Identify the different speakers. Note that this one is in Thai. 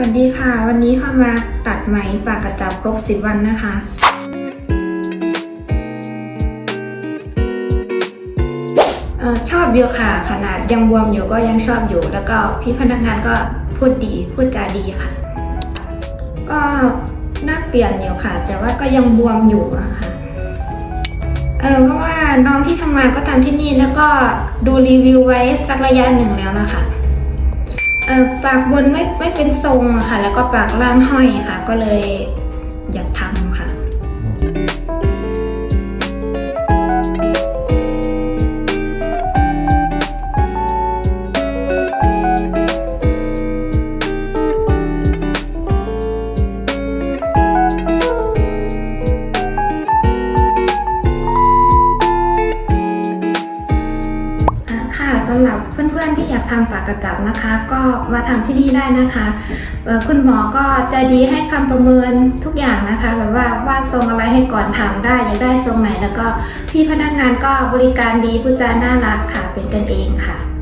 Speaker 1: วัสดีค่ะ วันนี้เข้ามาตัดไหมปากกระจับครบสิบวันนะคะออชอบอยู่ค่ะ ขนาดยังบวมอยู่ก็ยังชอบอยู่ แล้วก็พี่พนักงานก็พูดดี พูดจาดีค่ะ ก็น่าเปลี่ยนอยู่ค่ะ แต่ว่าก็ยังบวมอยู่นะคะเออเพราะว่าน้องที่ทำงานก็ทำที่นี่แล้วก็ดูรีวิวไว้สักระยะหนึ่งแล้วนะคะ ปากบนไม่ไม่เป็นทรงอะค่ะ แล้วก็ปากล่างห้อยค่ะ ก็เลยอยากทำค่ะ ค่ะสำหรับเพื่อนๆที่อยากทำปากกระจับนะคะ ก็มาทำที่นี่ได้นะคะคุณหมอก็ใจดีให้คำประเมินทุกอย่างนะคะ แบบว่าวาดทรงอะไรให้ก่อนถามได้อยากได้ทรงไหนแล้วก็พี่พนักงานก็บริการดีผู้จาน่ารักค่ะเป็นกันเองค่ะ